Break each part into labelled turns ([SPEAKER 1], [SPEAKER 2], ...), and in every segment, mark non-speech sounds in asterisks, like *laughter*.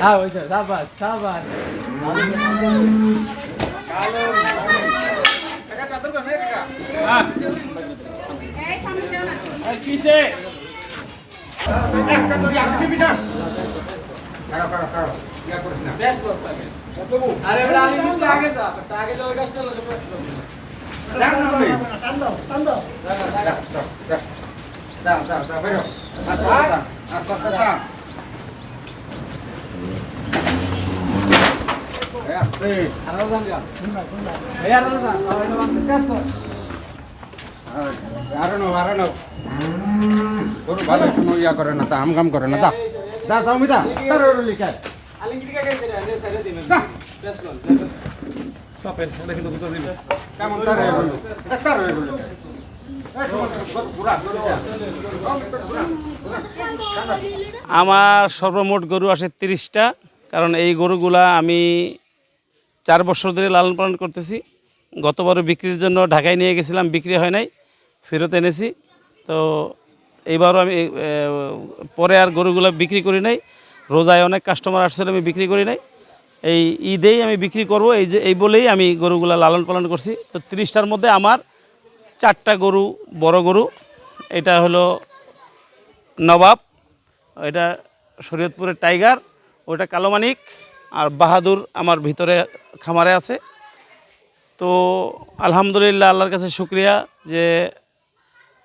[SPEAKER 1] হ্যাঁ ওই সাবাস সাবাস যাও লাগে আরও যান যা কর
[SPEAKER 2] না তা করে না দা মিতা। তার লিখায়
[SPEAKER 1] দিবেন
[SPEAKER 2] কেমন তার এটা তার
[SPEAKER 3] আমার সর্বমোট গরু আসে তিরিশটা কারণ এই গরুগুলা আমি চার বছর ধরে লালন পালন করতেছি। গতবারও বিক্রির জন্য ঢাকায় নিয়ে গেছিলাম বিক্রি হয় নাই ফেরত এনেছি। তো এইবারও আমি পরে আর গরুগুলো বিক্রি করি নাই। রোজায় অনেক কাস্টমার আসছিল আমি বিক্রি করি নাই। এই ঈদেই আমি বিক্রি করব, এই যে, এই বলেই আমি গরুগুলা লালন পালন করছি। তো তিরিশটার মধ্যে আমার চারটা গরু, বড় গরু, এটা হলো নবাব, এটা শরীয়তপুরের টাইগার, ওটা কালোমানিক আর বাহাদুর আমার ভিতরে খামারে আছে। তো আলহামদুলিল্লাহ, আল্লাহর কাছে শুক্রিয়া যে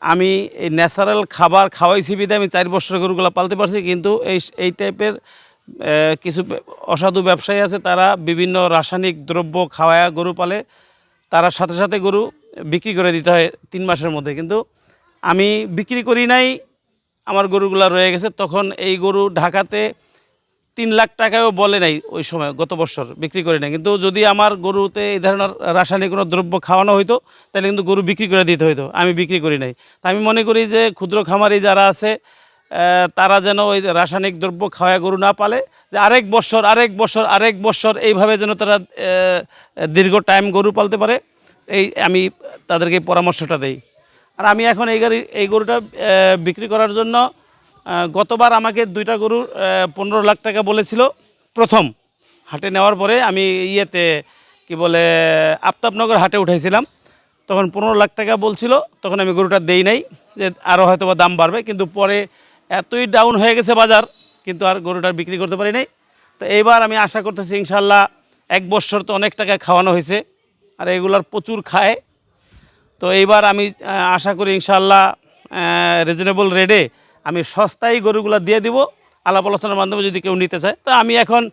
[SPEAKER 3] আমি এই ন্যাচারাল খাবার খাওয়াইছি বিদে আমি চার বছর গরুগুলো পালতে পারছি, কিন্তু এই এই টাইপের কিছু অসাধু ব্যবসায়ী আছে, তারা বিভিন্ন রাসায়নিক দ্রব্য খাওয়ায়া গরু পালে, তারা সাথে সাথে গরু বিক্রি করে দিতে হয় তিন মাসের মধ্যে। কিন্তু আমি বিক্রি করি নাই, আমার গরুগুলা রয়ে গেছে, তখন এই গরু ঢাকাতে তিন লাখ টাকাও বলে নাই ওই সময়, গত বছর বিক্রি করে নাই। কিন্তু যদি আমার গরুতে এই ধরনের রাসায়নিক কোনো দ্রব্য খাওয়ানো হইতো, তাহলে কিন্তু গরু বিক্রি করে দিতে হইতো। আমি বিক্রি করি নাই। তা আমি মনে করি যে ক্ষুদ্র খামারি যারা আছে তারা যেন ওই রাসায়নিক দ্রব্য খাওয়া গরু না পালে, যে আরেক বছর আরেক বছর আরেক বছর এইভাবে যেন তারা দীর্ঘ টাইম গরু পালতে পারে, এই আমি তাদেরকে পরামর্শটা দেই। আর আমি এখন এই গাড়ি, এই গরুটা বিক্রি করার জন্য গতবার আমাকে দুইটা গরুর পনেরো লাখ টাকা বলেছিল। প্রথম হাটে নেওয়ার পরে আমি ইয়েতে, কি বলে, আফতাবনগর হাটে উঠাইছিলাম। তখন পনেরো লাখ টাকা বলছিল, তখন আমি গরুটা দেই নাই, যে আরও হয়তো বা দাম বাড়বে। কিন্তু পরে এতই ডাউন হয়ে গেছে বাজার, কিন্তু আর গরুটা বিক্রি করতে পারি নাই। তো এইবার আমি আশা করতেছি ইনশাল্লাহ এক বছর তো অনেক টাকা খাওয়ানো হয়েছে, আর এগুলার প্রচুর খায়। তো এইবার আমি আশা করি ইনশাল্লাহ রিজনেবল রেটে আমি সস্তায় গরুগুলো দিয়ে দিব। আলাপ আলোচনার মাধ্যমে যদি কেউ নিতে চায়, তো আমি এখন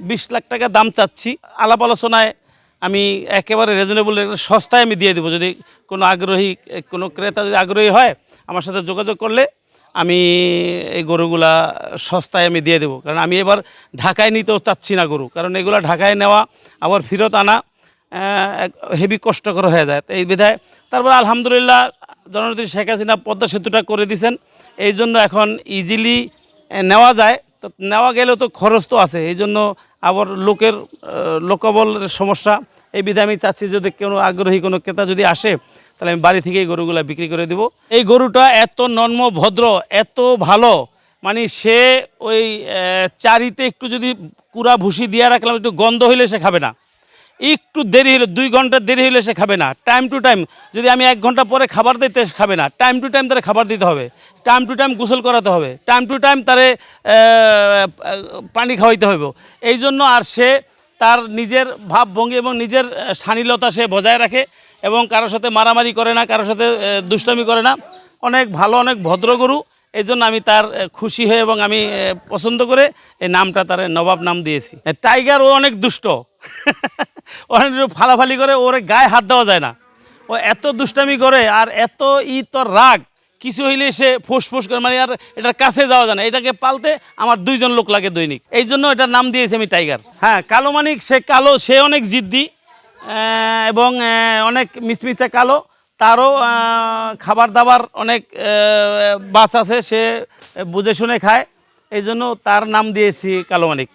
[SPEAKER 3] বিশ লাখ টাকা দাম চাচ্ছি। আলাপ আলোচনায় আমি একেবারে রিজনেবল সস্তায় আমি দিয়ে দেবো। যদি কোনো আগ্রহী, কোনো ক্রেতা যদি আগ্রহী হয়, আমার সাথে যোগাযোগ করলে আমি এই গরুগুলা সস্তায় আমি দিয়ে দেবো। কারণ আমি এবার ঢাকায় নিতেও চাচ্ছি না গরু। কারণ এগুলো ঢাকায় নেওয়া, আবার ফেরত আনা হেভি কষ্টকর হয়ে যায়। এই বিধায় তারপর আলহামদুলিল্লাহ জননেত্রী শেখ হাসিনা পদ্মা সেতুটা করে দিয়েছেন এই জন্য এখন ইজিলি নেওয়া যায়। তো নেওয়া গেলেও তো খরচ তো আছে। এই জন্য আবার লোকের লোকবলের সমস্যা। এই বিধায় আমি চাচ্ছি যদি কোনো আগ্রহী কোনো ক্রেতা যদি আসে, তাহলে আমি বাড়ি থেকেই গরুগুলা বিক্রি করে দেব। এই গরুটা এত নর্ম ভদ্র এত ভালো। মানে সে ওই চারিতে একটু যদি কুড়া ভুসি দিয়ে রাখলাম, একটু গন্ধ হইলে সে খাবে না। একটু দেরি হলে দুই ঘণ্টা দেরি হলে সে খাবে না। টাইম টু টাইম যদি আমি এক ঘণ্টা পরে খাবার দিতে খাবে না। টাইম টু টাইম তারে খাবার দিতে হবে। টাইম টু টাইম গোসল করাতে হবে। টাইম টু টাইম তারে পানি খাওয়াইতে হবে এই জন্য আর সে তার নিজের ভাবভঙ্গি এবং নিজের শালীনতা সে বজায় রাখে এবং কারোর সাথে মারামারি করে না কারোর সাথে দুষ্টামি করে না। অনেক ভালো, অনেক ভদ্র গরু। এই জন্য আমি তার খুশি হয়ে এবং আমি পছন্দ করে এই নামটা তার নবাব নাম দিয়েছি। টাইগার ও অনেক দুষ্ট। *laughs* অনেক ফালাফালি করে, ওর গায়ে হাত দেওয়া যায় না। ও এত দুষ্টামি করে আর এত ই তোর রাগ, কিছু হইলে সে ফোঁস করে মানে আর এটার কাছে যাওয়া যায় না। এটাকে পালতে আমার দুইজন লোক লাগে দৈনিক। এই জন্য এটার নাম দিয়েছি আমি টাইগার। হ্যাঁ কালো মানিক, সে কালো, সে অনেক জিদ্দি এবং অনেক মিচমিচে কালো। তারও খাবার দাবার অনেক বাস আছে, সে বুঝে শুনে খায়। এই জন্য তার নাম দিয়েছি কালো মানিক।